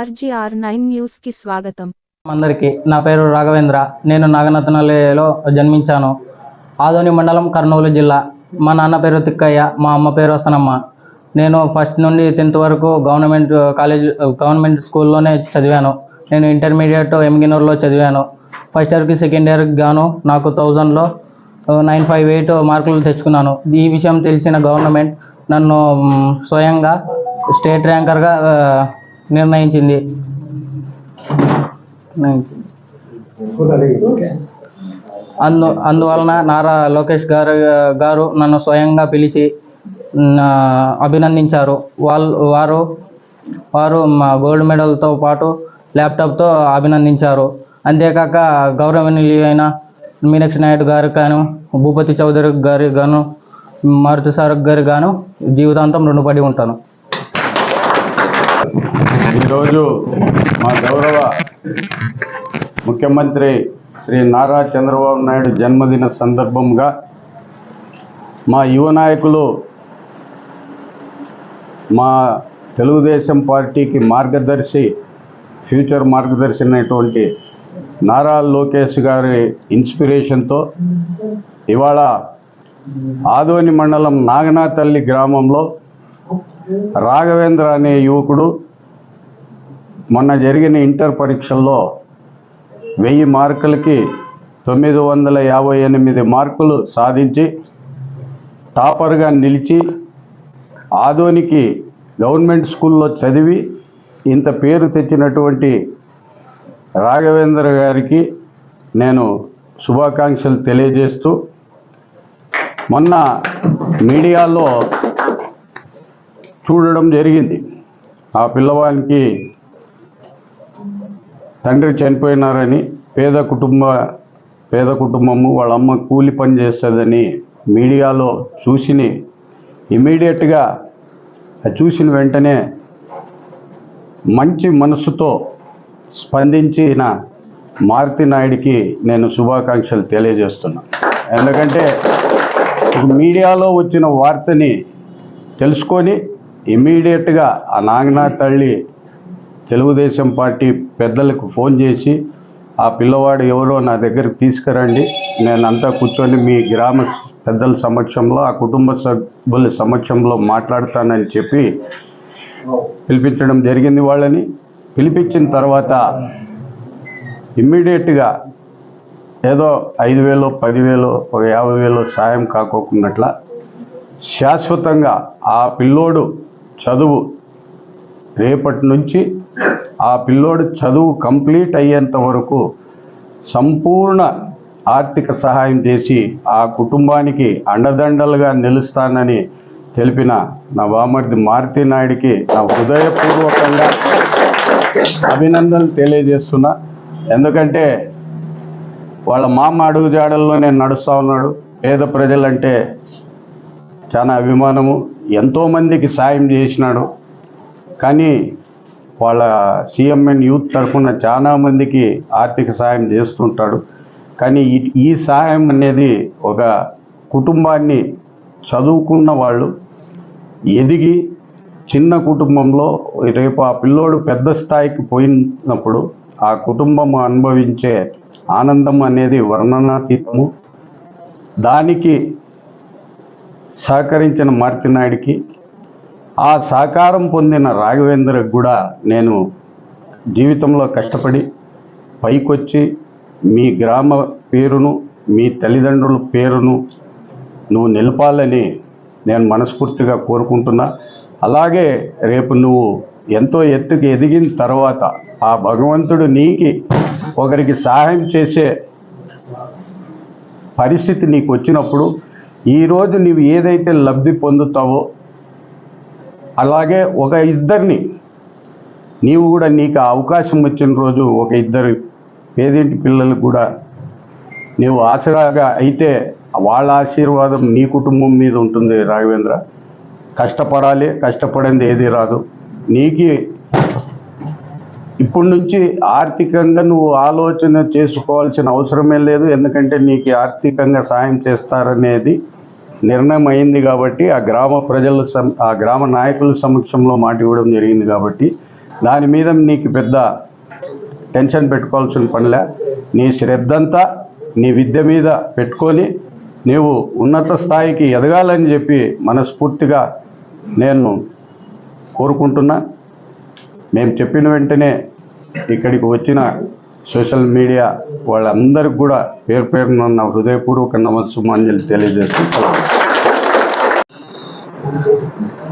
RGR nine న్యూస్కి స్వాగతం. అందరికీ నా పేరు రాఘవేంద్ర. నేను నాగనతనల్లిలో జన్మించాను. ఆదోని మండలం కర్నూలు జిల్లా. మా నాన్న పేరు తిక్కయ్య మా అమ్మ పేరు వసనమ్మ. నేను ఫస్ట్ నుండి టెన్త్ వరకు గవర్నమెంట్ కాలేజ్ గవర్నమెంట్ స్కూల్లోనే చదివాను. నేను ఇంటర్మీడియట్ ఎంగినూర్లో చదివాను. ఫస్ట్ ఇయర్కి సెకండ్ ఇయర్కి గాను నాకు థౌజండ్లో నైన్ ఫైవ్ ఎయిట్ మార్కులు తెచ్చుకున్నాను. ఈ విషయం తెలిసిన గవర్నమెంట్ నన్ను స్వయంగా స్టేట్ ర్యాంకర్గా నిర్ణయించింది. అందు అందువలన నారా లోకేష్ గారు గారు నన్ను స్వయంగా పిలిచి అభినందించారు. వాళ్ళు వారు వారు మా గోల్డ్ మెడల్తో పాటు ల్యాప్టాప్తో అభినందించారు. అంతేకాక గౌరవనీయులైన మీనాక్షి నాయుడు గారికి గాను భూపతి చౌదరి గారి గాను మారుతి సార్ గారి గాను జీవితాంతం రుణపడి ఉంటాను. ఈరోజు మా గౌరవ ముఖ్యమంత్రి శ్రీ నారా చంద్రబాబు నాయుడు జన్మదిన సందర్భంగా మా యువ నాయకులు మా తెలుగుదేశం పార్టీకి మార్గదర్శి ఫ్యూచర్ మార్గదర్శి అయినటువంటి నారా లోకేష్ గారి ఇన్స్పిరేషన్తో ఇవాళ ఆదోని మండలం నాగనాతల్లి గ్రామంలో రాఘవేంద్ర అనే యువకుడు మొన్న జరిగిన ఇంటర్ పరీక్షల్లో వెయ్యి మార్కులకి తొమ్మిది వందల యాభై ఎనిమిది మార్కులు సాధించి టాపర్గా నిలిచి ఆదోనికి గవర్నమెంట్ స్కూల్లో చదివి ఇంత పేరు తెచ్చినటువంటి రాఘవేంద్ర గారికి నేను శుభాకాంక్షలు తెలియజేస్తూ మొన్న మీడియాలో చూడడం జరిగింది. ఆ పిల్లవానికి తండ్రి చనిపోయినారని పేద కుటుంబ పేద కుటుంబము వాళ్ళ అమ్మ కూలి పని చేస్తుందని మీడియాలో చూసిని ఇమీడియట్గా చూసిన వెంటనే మంచి మనసుతో స్పందించిన మారుతి నాయుడికి నేను శుభాకాంక్షలు తెలియజేస్తున్నా. ఎందుకంటే మీడియాలో వచ్చిన వార్తని తెలుసుకొని ఇమీడియట్గా ఆ నాగనాథ్ తల్లి తెలుగుదేశం పార్టీ పెద్దలకు ఫోన్ చేసి ఆ పిల్లవాడు ఎవరో నా దగ్గరికి తీసుకురండి. నేను అంతా కూర్చొని మీ గ్రామ పెద్దల సమక్షంలో ఆ కుటుంబ సభ్యుల సమక్షంలో మాట్లాడతానని చెప్పి పిలిపించడం జరిగింది వాళ్ళని. పిలిపించిన తర్వాత ఇమ్మీడియట్గా ఏదో ఐదు వేలు పదివేలు ఒక యాభై వేలు సాయం కాకోకున్నట్ల శాశ్వతంగా ఆ పిల్లోడు చదువు రేపటి నుంచి ఆ పిల్లోడు చదువు కంప్లీట్ అయ్యేంత వరకు సంపూర్ణ ఆర్థిక సహాయం చేసి ఆ కుటుంబానికి అండదండలుగా నిలుస్తానని తెలిపిన నా వామర్ది మారుతి నాయుడికి నా హృదయపూర్వకంగా అభినందనలు తెలియజేస్తున్నా. ఎందుకంటే వాళ్ళ మామ అడుగుజాడల్లో నేను నడుస్తూ ఉన్నాడు. పేద ప్రజలంటే చాలా అభిమానము. ఎంతోమందికి సాయం చేసినాడు. కానీ వాళ్ళ సిఎంఎన్ యూత్ తరఫున చాలా మందికి ఆర్థిక సాయం చేస్తుంటాడు. కానీ ఈ ఈ సహాయం అనేది ఒక కుటుంబాన్ని చదువుకున్న వాళ్ళు ఎదిగి చిన్న కుటుంబంలో రేపు ఆ పిల్లోడు పెద్ద స్థాయికి పోయినప్పుడు ఆ కుటుంబం అనుభవించే ఆనందం అనేది వర్ణనాతీతము. దానికి సహకరించిన మార్తినాయుడికి ఆ సహకారం పొందిన రాఘవేంద్రకు కూడా నేను జీవితంలో కష్టపడి పైకొచ్చి మీ గ్రామ పేరును మీ తల్లిదండ్రుల పేరును నువ్వు నిలపాలని నేను మనస్ఫూర్తిగా కోరుకుంటున్నా. అలాగే రేపు నువ్వు ఎంతో ఎత్తుకు ఎదిగిన తర్వాత ఆ భగవంతుడు నీకి ఒకరికి సహాయం చేసే పరిస్థితి నీకు వచ్చినప్పుడు ఈరోజు నీవు ఏదైతే లబ్ధి పొందుతావో అలాగే ఒక ఇద్దరిని నీవు కూడా నీకు ఆ అవకాశం వచ్చిన రోజు ఒక ఇద్దరు పేదింటి పిల్లలు కూడా నీవు ఆసరాగా అయితే వాళ్ళ ఆశీర్వాదం నీ కుటుంబం మీద ఉంటుంది రాఘవేంద్ర. కష్టపడాలి కష్టపడింది ఏది రాదు. నీకి ఇప్పటి నుంచి ఆర్థికంగా నువ్వు ఆలోచన చేసుకోవాల్సిన అవసరమే లేదు ఎందుకంటే నీకు ఆర్థికంగా సాయం చేస్తారనేది నిర్ణయం అయింది కాబట్టి ఆ గ్రామ ప్రజల సం ఆ గ్రామ నాయకుల సమక్షంలో మాట ఇవ్వడం జరిగింది కాబట్టి దాని మీద నీకు పెద్ద టెన్షన్ పెట్టుకోవాల్సిన పనిలే. నీ శ్రద్ధంతా నీ విద్య మీద పెట్టుకొని నీవు ఉన్నత స్థాయికి ఎదగాలని చెప్పి మనస్ఫూర్తిగా నేను కోరుకుంటున్నా. మేము చెప్పిన వెంటనే ఇక్కడికి వచ్చిన సోషల్ మీడియా వాళ్ళందరికీ కూడా పేరు పేరున నా హృదయపూర్వక నమస్సుమాన్యులు తెలియజేస్తూ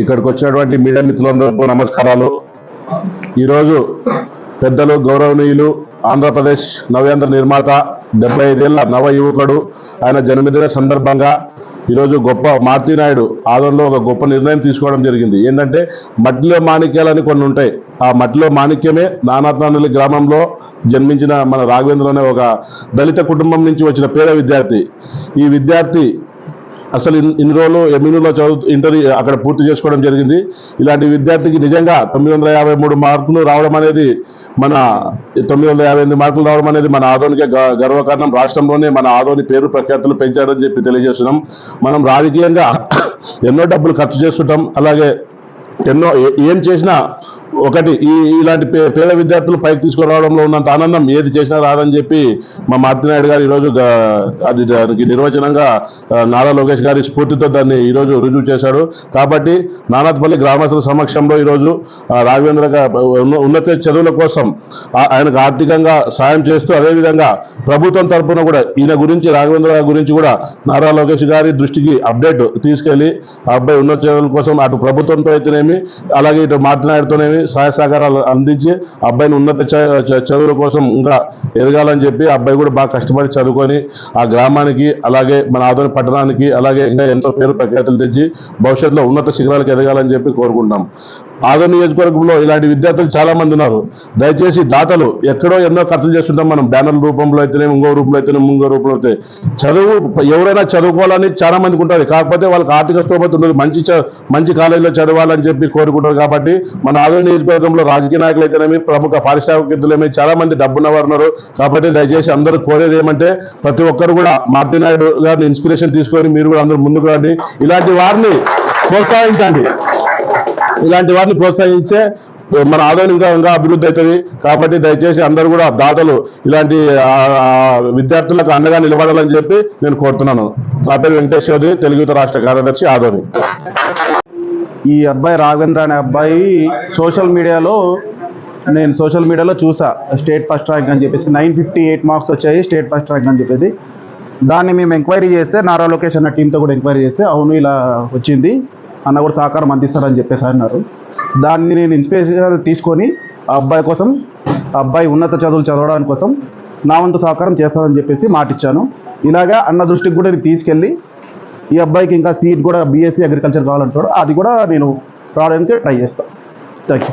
ఇక్కడికి వచ్చినటువంటి మీడియా మిత్రులందరికీ నమస్కారాలు. ఈరోజు పెద్దలు గౌరవనీయులు ఆంధ్రప్రదేశ్ నవ్యాంధ్ర నిర్మాత డెబ్బై ఐదేళ్ళ నవ యువకుడు ఆయన జన్మదిన సందర్భంగా ఈరోజు గొప్ప మారుతినాయుడు ఆదంలో ఒక గొప్ప నిర్ణయం తీసుకోవడం జరిగింది. ఏంటంటే మట్టిలో మాణిక్యాలని కొన్ని ఉంటాయి. ఆ మట్టిలో మాణిక్యమే నానాత్నానల్లి గ్రామంలో జన్మించిన మన రాఘవేంద్ర అనే ఒక దళిత కుటుంబం నుంచి వచ్చిన పేద విద్యార్థి. ఈ విద్యార్థి అసలు ఇన్- ఇన్ని రోజులు ఎమ్యూలో చదువు ఇంటర్ అక్కడ పూర్తి చేసుకోవడం జరిగింది. ఇలాంటి విద్యార్థికి నిజంగా తొమ్మిది వందల యాభై మూడు మార్కులు రావడం అనేది మన తొమ్మిది వందల యాభై ఎనిమిది మార్కులు రావడం అనేది మన ఆదోనికే గ- గర్వకారణం. రాష్ట్రంలోనే మన ఆదోని పేరు ప్రఖ్యాతులు పెంచారని చెప్పి తెలియజేస్తున్నాం. మనం రాజకీయంగా ఎన్నో డబ్బులు ఖర్చు చేస్తుంటాం. అలాగే ఎన్నో ఏ- ఏం చేసినా ఒకటి ఈ ఇలాంటి పే- పేద విద్యార్థులు పైకి తీసుకురావడంలో ఉన్నంత ఆనందం ఏది చేసినా రాదని చెప్పి మా మార్తినాయుడు గారు ఈరోజు అది దానికి నిర్వచనంగా నారా లోకేష్ గారి స్ఫూర్తితో దాన్ని ఈరోజు రుజువు చేశాడు. కాబట్టి నానాథపల్లి గ్రామస్తుల సమక్షంలో ఈరోజు రాఘవేంద్ర ఉన్న- ఉన్నత చదువుల కోసం ఆయనకు ఆర్థికంగా సాయం చేస్తూ అదేవిధంగా ప్రభుత్వం తరఫున కూడా ఈయన గురించి రాఘవేంద్ర గురించి కూడా నారా లోకేష్ గారి దృష్టికి అప్డేట్ తీసుకెళ్ళి ఆ అబ్బాయి ఉన్నత చదువుల కోసం అటు ప్రభుత్వంతో అయితేనేమి అలాగే ఇటు మాట్లాడుతూనేమి సహాయ సహకారాలు అందించి అబ్బాయిని ఉన్నత చ- చదువుల కోసం ఇంకా ఎదగాలని చెప్పి అబ్బాయి కూడా బాగా కష్టపడి చదువుకొని ఆ గ్రామానికి అలాగే మన ఆదోని పట్టణానికి అలాగే ఇంకా ఎంతో పేరు ప్రఖ్యాతులు తెచ్చి భవిష్యత్తులో ఉన్నత శిఖరాలకు ఎదగాలని చెప్పి కోరుకుంటాం ఆదో నియోజకవర్గంలో ఇలాంటి విద్యార్థులు చాలా మంది ఉన్నారు. దయచేసి దాతలు ఎక్కడో ఎన్నో ఖర్చులు చేస్తుంటాం మనం. బ్యానర్ రూపంలో అయితేనే ఇంకో రూపంలో అయితేనే ఇంకో రూపంలో అయితే. చదువు ఎవరైనా చదువుకోవాలని చాలా మందికి ఉంటుంది. కాకపోతే వాళ్ళకి ఆర్థిక స్తోమత ఉండదు. మంచి మంచి కాలేజీలో చదవాలని చెప్పి కోరుకుంటారు కాబట్టి మన ఆదో నియోజకవర్గంలో రాజకీయ నాయకులు అయితేనేమి ప్రముఖ పారిశ్రామికవేత్తలేమి చాలా మంది డబ్బున్నవారు ఉన్నారు. కాబట్టి దయచేసి అందరూ కోరేది ఏమంటే ప్రతి ఒక్కరు కూడా మార్తి నాయుడు గారిని ఇన్స్పిరేషన్ తీసుకొని మీరు కూడా అందరూ ముందుకు రండి. ఇలాంటి వారిని ప్రోత్సహించండి. ఇలాంటి వారిని ప్రోత్సహించే మన ఆదాయం ఇంకా ఇంకా అభివృద్ధి అవుతుంది. కాబట్టి దయచేసి అందరూ కూడా దాతలు ఇలాంటి విద్యార్థులకు అండగా నిలబడాలని చెప్పి నేను కోరుతున్నాను. నా పేరు వెంకటేశ్వరి తెలుగు రాష్ట్ర కార్యదర్శి ఆదోని. ఈ అబ్బాయి రాఘవేంద్ర అనే అబ్బాయి సోషల్ మీడియాలో నేను సోషల్ మీడియాలో చూసా. స్టేట్ ఫస్ట్ ర్యాంక్ అని చెప్పేసి నైన్ ఫిఫ్టీ ఎయిట్ మార్క్స్ వచ్చాయి స్టేట్ ఫస్ట్ ర్యాంక్ అని చెప్పేసి. దాన్ని మేము ఎంక్వైరీ చేస్తే నారా లొకేషన్ అన్న టీంతో కూడా ఎంక్వైరీ చేస్తే అవును ఇలా వచ్చింది. అన్న కూడా సహకారం అందిస్తారని చెప్పేసి అన్నారు. దాన్ని నేను ఇన్స్పిరేషన్ తీసుకొని ఆ అబ్బాయి కోసం ఆ అబ్బాయి ఉన్నత చదువులు చదవడానికి కోసం నా వంతు సహకారం చేస్తానని చెప్పేసి మాటిచ్చాను. ఇలాగా అన్న దృష్టికి కూడా నేను తీసుకెళ్ళి ఈ అబ్బాయికి ఇంకా సీట్ కూడా బీఎస్సీ అగ్రికల్చర్ కావాలంటాడు అది కూడా నేను రావడానికి ట్రై చేస్తాను థ్యాంక్ యూ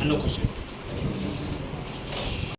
అన్న క్వశ్చన్.